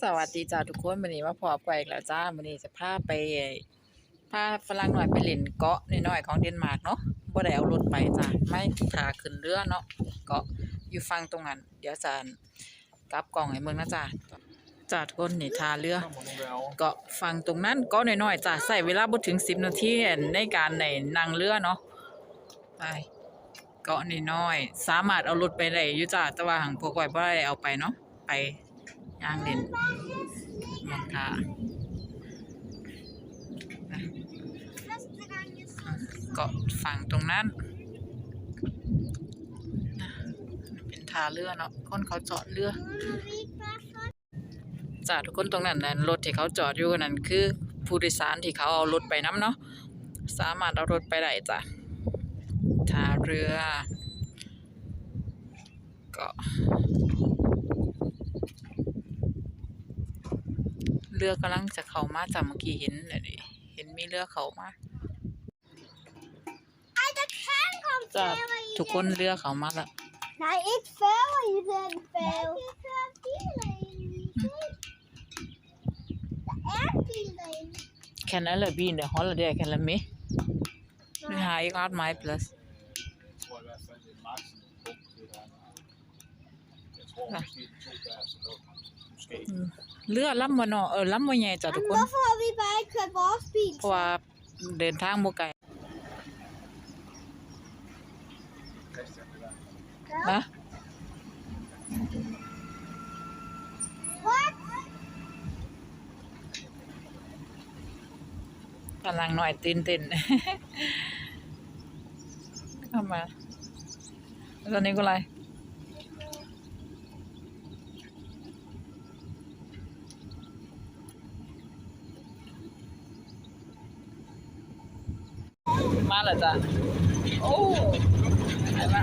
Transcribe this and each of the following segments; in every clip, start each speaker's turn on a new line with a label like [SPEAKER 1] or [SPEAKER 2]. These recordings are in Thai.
[SPEAKER 1] สวัสดีจ้าทุกคนวันนี้มาพบกันอีกแล้วจ้าวันนี้จะพาไปพาฝรั่งหน่อยไปเล่นเกาะน้อยๆของเดนมาร์กเนาะบ่ได้เอารถไปจ้าไม่พาขึ้นเรือเนาะเกาะอยู่ฝั่งตรงนั้น เดี๋ยวจะกลับกล่องให้เมืองนะจ้าจ้าทุกคนนี่ทาเรือเกาะฝั่งตรงนั้นเกาะน้อยๆจ้าใส่เวลาบ่ถึง10นาทีในการในนั่งเรือเนาะไปเกาะน้อยๆสามารถเอารถไปได้อยู่จ้าแต่ว่าหังพวกก้บ่ได้เอาไปเนาะไป ย่างเล่นมองทาเกาะฝั่งตรงนั้นนะเป็นทาเรือเนาะคนเขาจอดเรือจ้าทุกคนตรงนั้นนั้นรถที่เขาจอดอยู่นั่นคือผู้โดยสารที่เขาเอารถไปน้ำเนาะสามารถเอารถไปได้จ้ะทาเรือเกาะ เรือกำลังจะเข้ามาจากเมื่อกี้เห็นเลยดิเห็นมีเรือเข้ามาจ้าทุกคนเรือเข้ามาแล้ว
[SPEAKER 2] Nej, ikke færger i den færge. Der er biler inde. Der er biler inde.
[SPEAKER 1] Kan alle be in the holiday kan la med vi har ikke ret meget plads
[SPEAKER 3] tror i hvert fald, det er maksimum punkt, det der. Jeg tror
[SPEAKER 1] Ja.
[SPEAKER 3] måske to der, så der måske
[SPEAKER 1] เรือลำบ่เนาะเออลำบ่ใหญ่จ้ะทุก
[SPEAKER 2] Men
[SPEAKER 1] คน
[SPEAKER 2] hvorfor har vi bare ikke kørt vores bil?
[SPEAKER 1] เพราะว่าเดินทางบ่ไกล
[SPEAKER 3] Christian, det der.
[SPEAKER 1] นะ
[SPEAKER 2] What?
[SPEAKER 1] กำลังหน่อยตื่นเต้น เข้ามาแล้วตอนนี้ก็อะไร มาแล้วจ้ะโอ้ไปละ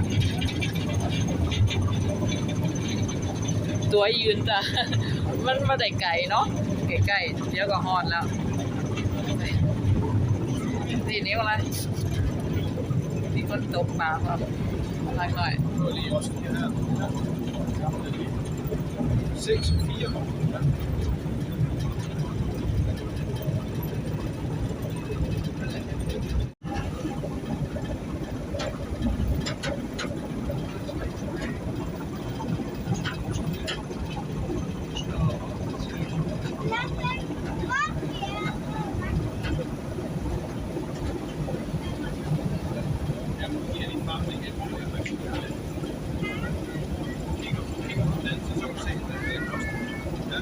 [SPEAKER 1] ตัวยืนจ้ะ มันมาได้ไกลเนาะใกล้ๆเดี๋ยวก็ฮอดแล้วสีนิ้วอะไรมีคนตกปลาครับอะไรหน่อย
[SPEAKER 3] Nu er lige også det her. Gamle lige. 6 og 4 år. Ja. Jamen, giver de frem det igen, det er rigtig godt. Kigger kigger på den, så kan du se, hvad det koster. Ja.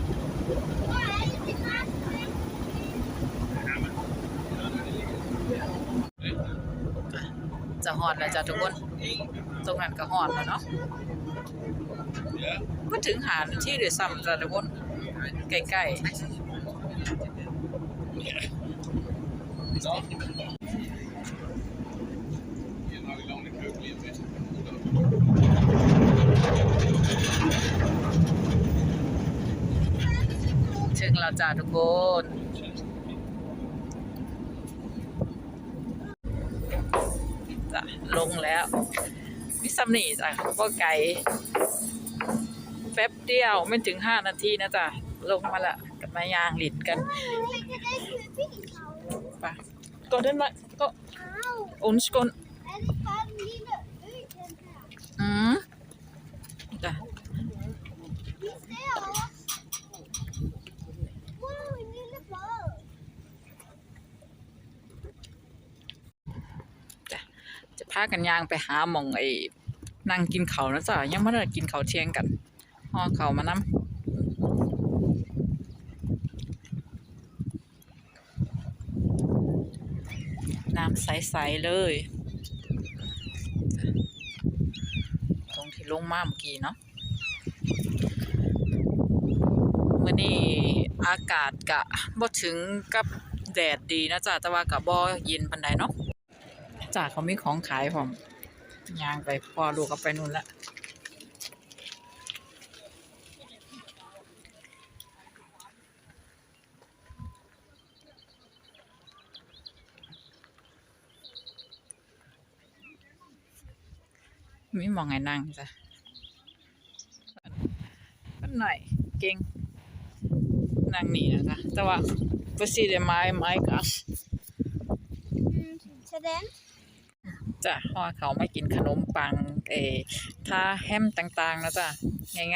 [SPEAKER 3] Jamen, ja, det ligger.
[SPEAKER 1] จะห อดแล้วจ้ะทุกคน ตรงนั้นก็หอดแล้วเนาะ
[SPEAKER 3] Ja.
[SPEAKER 1] ก็ถึงหาที่เดือดซ้ำจ้ะทุกคนใกล้
[SPEAKER 3] Nå. Vi har nok ikke lovligt købt lige om lidt.
[SPEAKER 1] ๆถึงแล้วจ้ะทุกคน จ้ะ ลงแล้วมิซัมนี่จ้ะก็ไกลแป๊บเดียวไม่ถึงห้านาทีนะจ้ะลงมาละกับมายางหลิดกัน
[SPEAKER 2] Vi kan ikke køre bil.
[SPEAKER 1] ไปก็ได้มาก็
[SPEAKER 2] Au.
[SPEAKER 1] อุนสกุล
[SPEAKER 2] Er det bare en lille ø, den her?
[SPEAKER 1] อืมจ้ะ จะพากันยางไปหาหมองไอ้นั่งกินเขานะจ๊ะยังไม่ได้กินเขาเที่ยงกันห่อเขามานำน้ำใสๆเลย ตรงที่ลงมาเมื่อกี้เนาะมื่อนี้อากาศกะบ่ถึงกับแดดดีนะจ๊ะแต่ว่ากะบ่เย็นปานใดเนาะ จ้าเขามีของขายผมยางไปพ่อลูกก็ไปนู่นละมีมองไงนั่งจ้ะก็หน่อยเก่งนั่งนี่นะจ๊ะแต่ว่าบ่สิได้ไม้ไม้กัส
[SPEAKER 2] Så den.
[SPEAKER 1] จ้ะเพราะว่าเขาไม่กินขนมปังเออถ้าแฮมต่างๆนะจ๊ะ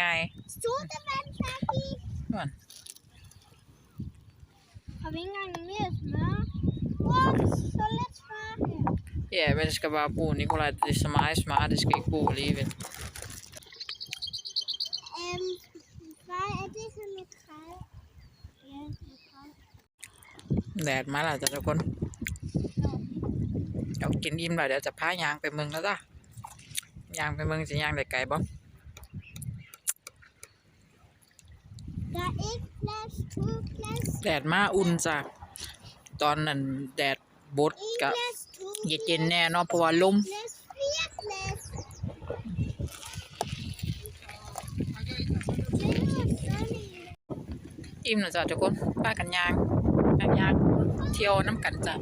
[SPEAKER 1] ง่าย
[SPEAKER 2] Soda Bentley.
[SPEAKER 1] ๆนั่น
[SPEAKER 2] Har vi inte engang mer smør? Åh, så lidt smør her.
[SPEAKER 1] Ja, men det skal bare bruge, Nikolaj. Det er så meget smart, det skal ikke bruge alligevel.
[SPEAKER 2] Øhm, hvad er det for et træ? Ja, et træ.
[SPEAKER 1] แดดมาแล้วจ้ะทุกคนเดี๋ยวกินอิ่มแล้วเดี๋ยวจะพายางไปเมืองแล้วจ้ะยางไปเมืองจะยางได้ไกลบ่ แดดมาอุ่นจ้ะตอนนั้นแดดบดก็
[SPEAKER 2] glas, to
[SPEAKER 1] เย็นๆแน่นาะเพราะว่าลมอิ่มแล้วจ้ะทุกคนพากันยางยางยางเที่ยวน้ำกันจ้ะ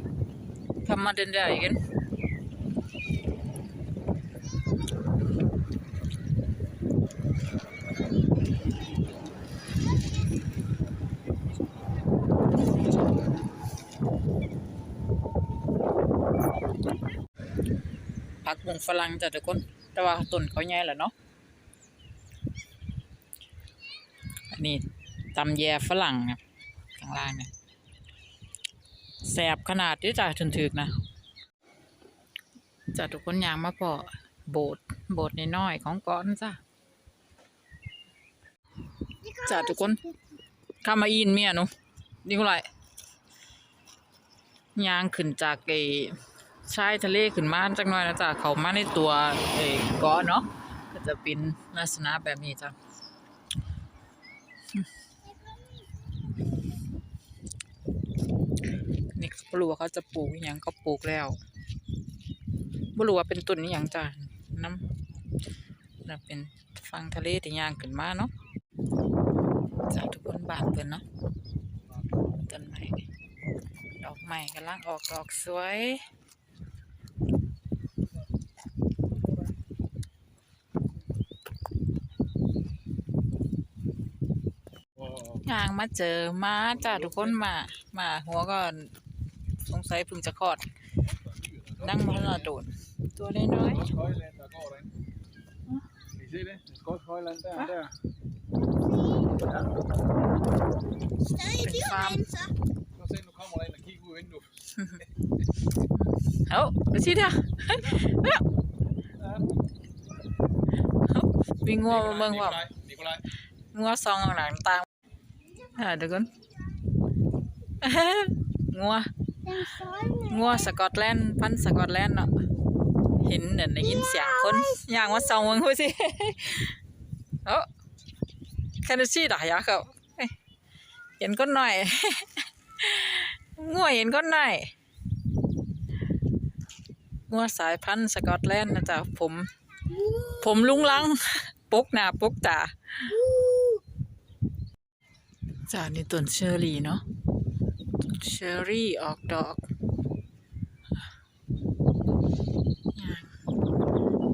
[SPEAKER 1] ทำมาเดินได้กัน ผักบุ้งฝรั่งจ้ะทุกคน แต่ว่าต้นเขาใหญ่แหละเนาะอันนี้ตำแยฝรั่งนะข้างล่างเนี่ยแสบขนาดที่จ่าถึงถึกนะจ้ะทุกคนยางมาพอโบสถ์โบสถ์น้อยๆของกาะนั่นจ้ะจ้ะทุกคนข้ามาอินเมียหนูนี่ก็ไรยางขึ้นจากไอ ชายทะเลขึ้นมาจักหน่อยนะจ๊ะเขามาในตัวไอ้เกาะเนาะก็จะเป็นลักษณะแบบนี้จ้ะนี่ก็รู้ว่าเขาจะปลูกอย่างก็ปลูกแล้วไม่รู้ว่าเป็นต้นนี่อย่างจ้ะน้ำน่ะเป็นฟังทะเลที่ย่างขึ้นมาเนาะจากทุกคนบานเพิ่นเนาะต้นไม้นี่ดอกไม้กำลังออกดอกสวย ย่าง มาเจอมาจ้าทุกคนมา มาหัวก็สงสัยเพึ่งจะคลอด นั่งมาละโดดตัวน้อย
[SPEAKER 3] Skotsk højland, der går derinde. Kan I se det? En skotsk højland der,
[SPEAKER 1] Hva?
[SPEAKER 3] der.
[SPEAKER 2] Stadig
[SPEAKER 1] Men
[SPEAKER 2] dyr,
[SPEAKER 1] farm.
[SPEAKER 2] men så.
[SPEAKER 3] Så se, nu kommer der en og kigger ud af vinduet.
[SPEAKER 1] ๆเอ้าไปสิเด้อวิ่งงัวมาเมืองว่า
[SPEAKER 3] Nikolaj, Nikolaj.
[SPEAKER 1] งัวซองหลังตาม อ่าเดี๋ยวก่อนงัว
[SPEAKER 2] Den støjende.
[SPEAKER 1] งัวสกอตแลนด์พันธุ์สกอตแลนด์เนาะเห็นเนี่ยได้ยินเสียงคนย่างว่าซองมึงพูดสิเอ้าแค่นี้ด่ายาเขาเอ้ยเห็นก้นหน่อยงัวเห็นก้นหน่อยงัวสายพันธุ์สกอตแลนด์นะจ๊ะผม ผมลุงลังปกหน้าปกตา จานี่ต้นเชอรี่เนาะต้นเชอรี่ออกดอก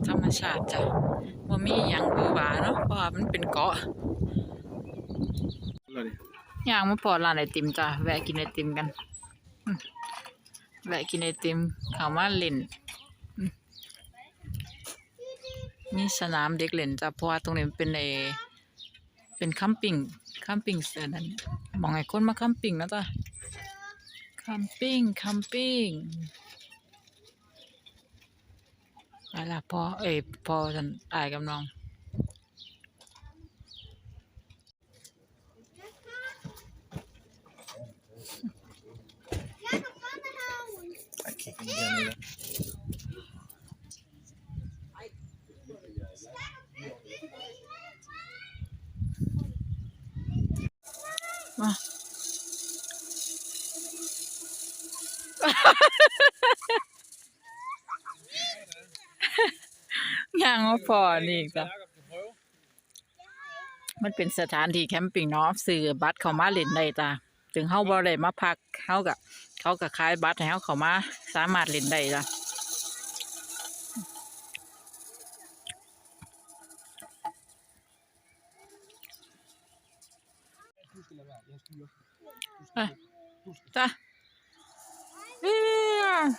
[SPEAKER 1] ธรรมชาติจ้ะว่ามีหยังบือหวาเนาะเพราะว่ามันเป็นเกาะ
[SPEAKER 3] Lad det.
[SPEAKER 1] ย่างมาพอร้านไอติมจ้ะแวะกินไอติมกันแวะกินไอติมเขามาเล่นอืมมีสนามเด็กเล่นจ้ะเพราะว่าตรงนี้เป็นไอ เป็นคัมปิ้งคัมปิ้งเสือนั่นมองไอ้คนมาคัมปิ้งนะจ้ะคัมปิ้งคัมปิ้งไปละพอเอ้ยพอฉันอายกับน้อง ยังมาพอนี่กจ้ะ
[SPEAKER 3] Jakob skal prøve.
[SPEAKER 1] มันเป็นสถานที่แคมปิ้งเนาะซื้อบัตรเข้ามาเล่นได้จ้ะถึงเฮาบ่ได้มาพักเฮาก็เขาก็ขายบัตรให้เฮาเข้ามา สามารถเล่นได้จ้ะ
[SPEAKER 3] Du skal lade være. Jeg styrer.
[SPEAKER 1] Ja.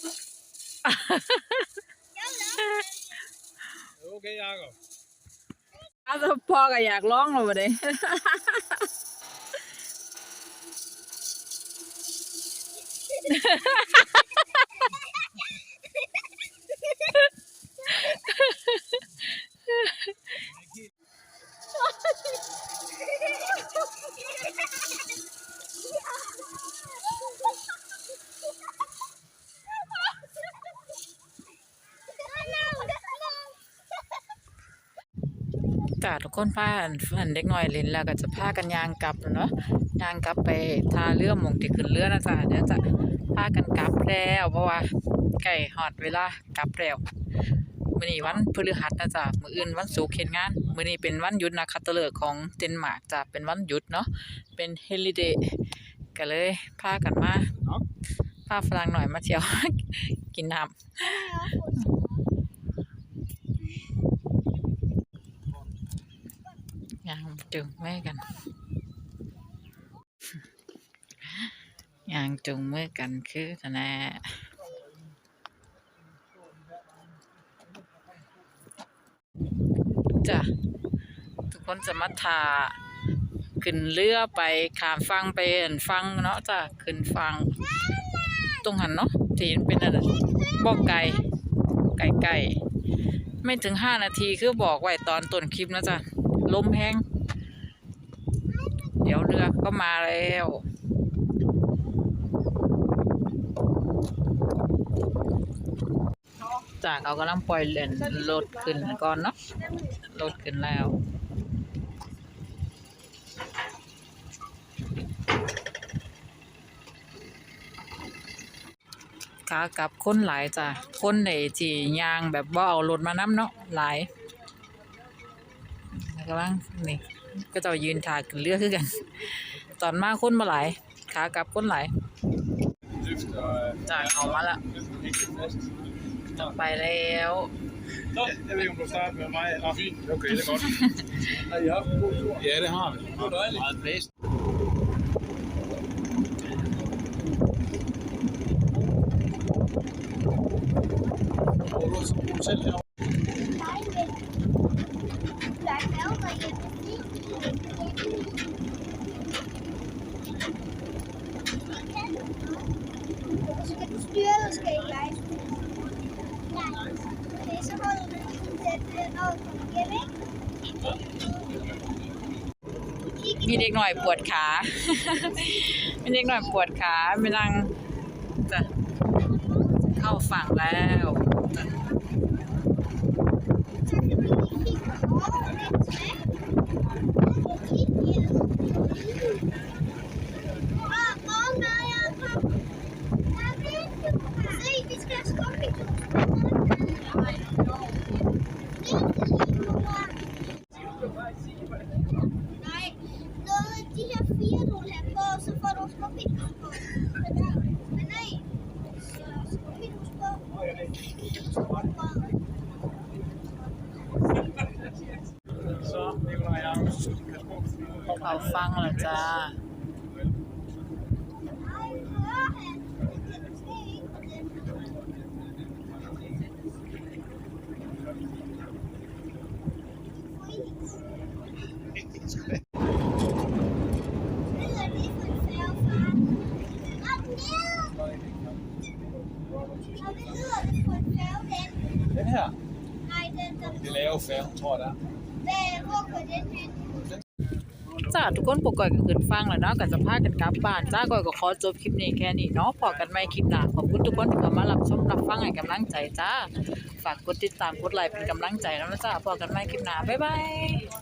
[SPEAKER 1] Så. Ja.
[SPEAKER 3] Okay, Jacob.
[SPEAKER 1] Altså, พ่อก็อยากร้องแล้วบัดนี้จ้า ทุกคนพาอันเด็กน้อยเล่นแล้วก็จะพากันยางกลับเนาะยางกลับไปทาเรือมงที่ขึ้นเรือนะจ๊ะเดี๋ยวจะพากันกลับแล้วเพราะว่าใกล้ฮอดเวลากลับแล้วมื้อนี้วันพฤหัสนะจ๊ะมื้ออื่นวันศุกร์เฮ็ดงานมื้อนี้เป็นวันหยุดนักขัตฤกษ์ของเดนมาร์กจ้ะเป็นวันหยุดเนาะเป็นเฮลิเดย์ก็เลยพากันมาพาฝรั่งหน่อยมาเที่ยวกินน้ำ ยางจุงมือกันยางจุงมือกันคือทนะจ้ะทุกคนจะมาทาขึ้นเรือไปขามฟังไปเห็นฟังเนาะจ้ะขึ้นฟังตรงหันเนาะที่เห็นเป็นอะไรบอกไก่ไก่ไก่ไม่ถึงห้านาทีคือบอกไว้ตอนต้นคลิปนะจ๊ะ ลมแห้ง เดี๋ยวเรือก็มาแล้วจากเอากำลังปล่อยเลนรถขึ้นก่อนเนาะรถขึ้นแล้วขากลับคนหลายจ้ะคนในที่ยางแบบว่าเอารถมานํเนาะหลาย ก็ว่างนี่ก็จะยืนถ่ายขึ้นเรือคือกัน ตอนมาคนมาหลายขากลับคนหลาย
[SPEAKER 3] Løft og...
[SPEAKER 1] จากเอามาละ
[SPEAKER 3] Hæng det fast.
[SPEAKER 1] ต่อไปแล้ว
[SPEAKER 3] Nå, jeg ved ikke, om du starter med mig. Nå, fint. Okay, det er godt. Har I haft en god tur? Ja, det har vi. Det var dejligt. Meget blæst. Hvor er du på hotel herovre?
[SPEAKER 2] Der
[SPEAKER 1] กหน่อยปวดขามีเด็กหน่อยปวดขาไม่นั่งจะเข้าฝั่งแล้ว เข้าฟังแล้วจ้า จ้าทุกคนปกก่อยก็ขึ้นฟังแล้วเนาะก็จะพากันกลับบ้านจ้าก่อยก็ขอจบคลิปนี้แค่นี้เนาะพอกันไหม่คลิปหน้าขอบคุณทุกคนที่เข้ามารับชมรับฟังให้กำลังใจจ้าฝากกดติดตามกดไลค์เป็นกำลังใจแล้วนะจ้าพอกันไหม่คลิปหน้าบ๊ายบาย